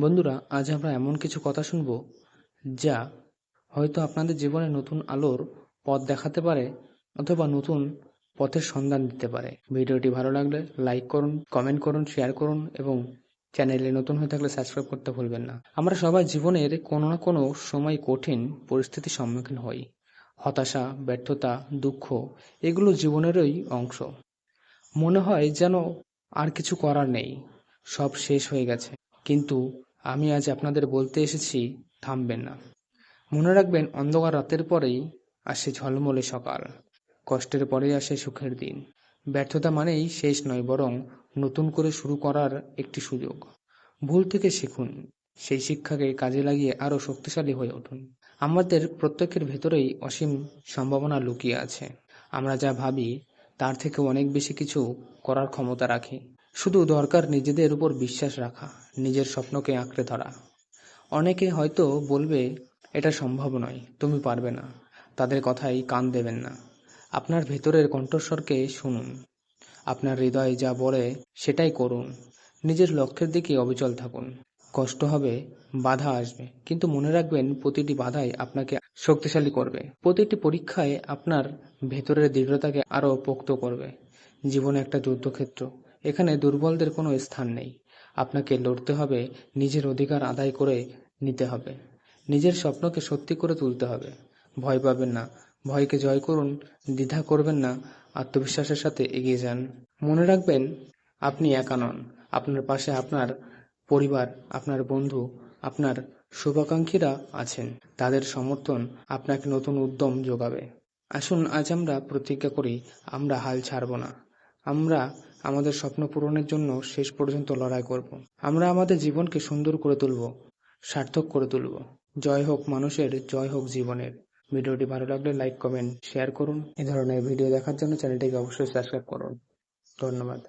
বন্ধুরা, আজ আমরা এমন কিছু কথা শুনব যা হয়তো আপনাদের জীবনে নতুন আলোর পথ দেখাতে পারে অথবা নতুন পথের সন্ধান দিতে পারে। ভিডিওটি ভালো লাগলে লাইক করুন, কমেন্ট করুন, শেয়ার করুন এবং চ্যানেলে নতুন হয়ে থাকলে সাবস্ক্রাইব করতে ভুলবেন না। আমরা সবাই জীবনের কোনো না কোনো সময় কঠিন পরিস্থিতির সম্মুখীন হই। হতাশা, ব্যর্থতা, দুঃখ, এগুলো জীবনেরই অংশ। মনে হয় যেন আর কিছু করার নেই। সব শেষ হয়ে গেছে। কিন্তু আমি আজ আপনাদের বলতে এসেছি, থামবেন না। মনে রাখবেন, অন্ধকার রাতের পরেই আসে ঝলমলে সকাল। কষ্টের পরেই আসে সুখের দিন। ব্যর্থতা মানেই শেষ নয়, বরং নতুন করে শুরু করার একটি সুযোগ। ভুল থেকে শিখুন, সেই শিক্ষাকে কাজে লাগিয়ে আরও শক্তিশালী হয়ে উঠুন। আমাদের প্রত্যেকের ভেতরেই অসীম সম্ভাবনা লুকিয়ে আছে। আমরা যা ভাবি, তার থেকে অনেক বেশি কিছু করার ক্ষমতা রাখি। শুধু দরকার নিজেদের উপর বিশ্বাস রাখা, নিজের স্বপ্নকে আঁকড়ে ধরা। অনেকে হয়তো বলবে, এটা সম্ভব নয়, তুমি পারবে না। তাদের কথাই কান দেবেন না। আপনার ভেতরের কণ্ঠস্বরকে শুনুন। আপনার হৃদয় যা বলে, সেটাই করুন। নিজের লক্ষ্যের দিকে অবিচল থাকুন। কষ্ট হবে, বাধা আসবে। কিন্তু মনে রাখবেন, প্রতিটি বাধাই আপনাকে শক্তিশালী করবে। প্রতিটি পরীক্ষায় আপনার ভেতরের দৃঢ়তাকে আরও পোক্ত করবে। জীবন একটা যুদ্ধক্ষেত্র। এখানে দুর্বলদের কোনো স্থান নেই। আপনাকে লড়তে হবে, নিজের অধিকার আদায় করে নিতে হবে। নিজের স্বপ্নকে সত্যি করে তুলতে হবে। ভয় পাবেন না। ভয়কে জয় করুন, দ্বিধা করবেন না, আত্মবিশ্বাসের সাথে এগিয়ে যান। মনে রাখবেন, আপনি একা নন। আপনার পাশে আপনার পরিবার, আপনার বন্ধু, আপনার শুভাকাঙ্ক্ষীরা আছেন। তাদের সমর্থন আপনাকে নতুন উদ্যম যোগাবে। আসুন, আজ আমরা প্রতিজ্ঞা করি, আমরা হাল ছাড়ব না। আমরা আমাদের স্বপ্ন পূরণের জন্য শেষ পর্যন্ত লড়াই করব। আমরা আমাদের জীবনকে সুন্দর করে তুলব, সার্থক করে তুলব। জয় হোক মানুষের, জয় হোক জীবনের। ভিডিওটি ভালো লাগলে লাইক, কমেন্ট, শেয়ার করুন। এ ধরনের ভিডিও দেখার জন্য চ্যানেলটিকে অবশ্যই সাবস্ক্রাইব করুন। ধন্যবাদ।